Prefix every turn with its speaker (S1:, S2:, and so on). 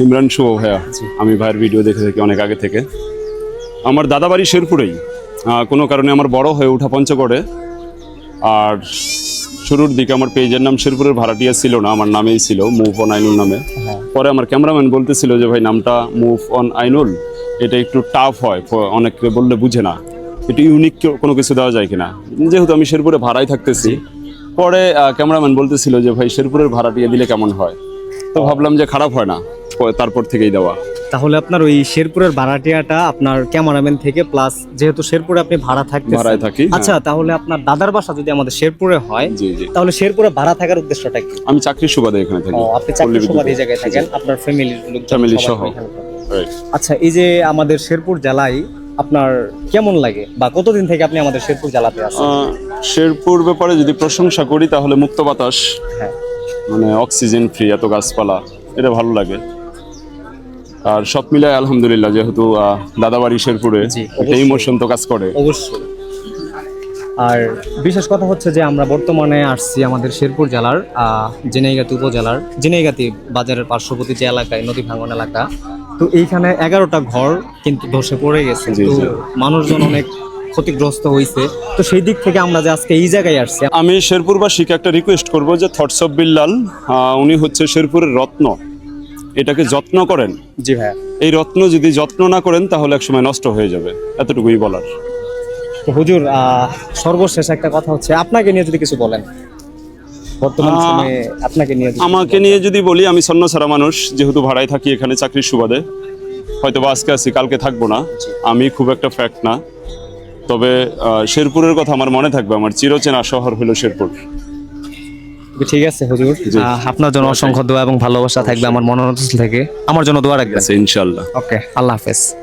S1: ইমরান শুভ ভাইয়া আমি ভাইয়ের ভিডিও দেখে থাকি অনেক আগে থেকে। আমার দাদা বাড়ি শেরপুরেই কোনো কারণে আমার বড় হয়ে ওঠা পঞ্চগড়ে। আর শুরুর দিকে আমার পেজের নাম শেরপুরের ভাড়াটিয়া ছিল না আমার নামেই ছিল মুভ অন আইনুল নামে। পরে আমার ক্যামেরাম্যান বলতেছিল যে ভাই নামটা মুভ অন আইনুল এটা একটু টাফ হয় প- অনেকে বললে বুঝে না। একটু ইউনিক কোনো কিছু দেওয়া যায় কিনা? যেহেতু আমি শেরপুরে ভাড়ায় থাকতেছি পরে ক্যামেরাম্যান বলতেছিল যে ভাই শেরপুরের ভাড়াটিয়া দিলে কেমন হয়? তো ভাবলাম যে খারাপ হয় না। তারপর থেকেই দেওয়া।
S2: তাহলে আপনার ওই শেরপুরের ভাড়াটিয়াটা আপনার ক্যামেরাম্যান থেকে প্লাস যেহেতু শেরপুরে আপনি ভাড়া থাকতে
S1: ভাড়ায় থাকি হ্যাঁ।
S2: আচ্ছা তাহলে আপনার দাদার বাসা যদি আমাদের শেরপুরে হয় তাহলে শেরপুরে ভাড়া থাকার উদ্দেশ্যটা কি?
S1: আমি চাকরির সুবাদে এখানে থাকি
S2: ও আপনি চাকরি
S1: পল্লী
S2: সুবাদ এই জায়গায় থাকেন আপনার ফ্যামিলির লোক
S1: Family সহ।
S2: আচ্ছা এই যে আমাদের শেরপুর জেলায় আপনার কেমন লাগে? বা কতদিন থেকে আপনি আমাদের শেরপুর জেলাতে আছেন?
S1: শেরপুর ব্যাপারে যদি প্রশংসা করি তাহলে মুক্ত বাতাস
S2: হ্যাঁ।
S1: মানে অক্সিজেন ফ্রি এত গাছপালা এটা ভালো লাগে। আর সব মিলায় আলহামদুলিল্লাহ যেহেতু দাদাবাড়ি শেরপুরে
S2: জি,
S1: একটা ইমোশন তো কাজ করে।
S2: অবশ্যই। আর বিশেষ কথা হচ্ছে যে আমরা বর্তমানে আসছি আমাদের শেরপুর জেলার আহ, জেনাইগাতি উপজেলার জেনাইগাতি বাজারের পার্শ্ববর্তী যে এলাকায় নদী ভাঙন এলাকা। তো এইখানে এগারোটা ঘর কিন্তু ধসে পড়ে গেছে। তো মানুষজন অনেক ক্ষতিগ্রস্ত হয়েছে তো সেই দিক থেকে আমরা যে আজকে এই জায়গায় আসছি
S1: আমি শেরপুরবাসীকে একটা রিকোয়েস্ট করব যে থটস অফ বিল্লাল উনি হচ্ছে শেরপুরের রত্ন। এটাকে যত্ন করেন।
S2: জি ভাইয়া।
S1: এই রত্ন যদি যত্ন না করেন তাহলে একসময় নষ্ট হয়ে যাবে। এতটুকুই বলার।
S2: তো হুজুর সর্বশেষ একটা কথা হচ্ছে আপনাকে নিয়ে যদি কিছু বলেন। বর্তমান সময়ে আপনাকে নিয়ে
S1: আমাকে নিয়ে যদি বলি আমি সন্ন ছাড়া মানুষ যেহেতু ভাড়ায় থাকি এখানে চাকরির সুবাদে। হয়তো বা আজকে আসি কালকে থাকব না। আমি খুব একটা ফ্যাক্ট না। তবে শেরপুরের কথা আমার মনে থাকবে। আমার চিরচেনা শহর হলো শেরপুর।
S2: ঠিক আছে হুজুর। আপনার জন্য অসংখ্য দোয়া এবং ভালোবাসা থাকবে আমার মনোরঞ্জন থেকে। আমার জন্য দোয়া রাখবেন।
S1: ইনশাল্লাহ।
S2: ওকে আল্লাহ হাফেজ।